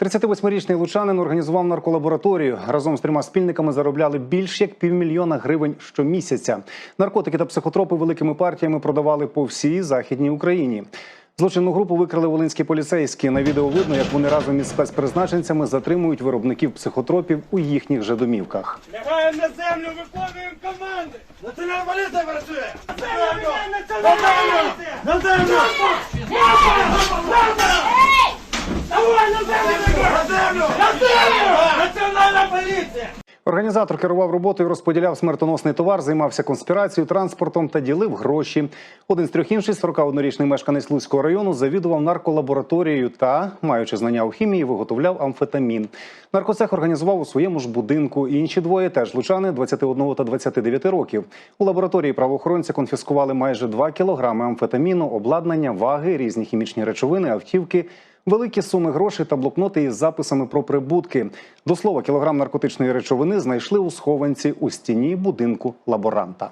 38-річний лучанин організував нарколабораторію. Разом з трьома спільниками заробляли більш як півмільйона гривень щомісяця. Наркотики та психотропи великими партіями продавали по всій західній Україні. Злочинну групу викрили волинські поліцейські. На відео видно, як вони разом із спецпризначенцями затримують виробників психотропів у їхніх же домівках. Лягаємо на землю, виконуємо команди! Національна поліція працює! На землю! На землю! На землю! Давай на землю! На землю! На землю! Національна поліція! Організатор керував роботою, розподіляв смертоносний товар, займався конспірацією, транспортом та ділив гроші. Один з трьох інших, 41-річний мешканець Луцького району, завідував нарколабораторією та, маючи знання у хімії, виготовляв амфетамін. Наркоцех організував у своєму ж будинку. Інші двоє теж лучани 21 та 29 років. У лабораторії правоохоронці конфіскували майже 2 кілограми амфетаміну, обладнання, ваги, різні хімічні речовини, автівки. Великі суми грошей та блокноти із записами про прибутки. До слова, кілограм наркотичної речовини знайшли у схованці у стіні будинку лаборанта.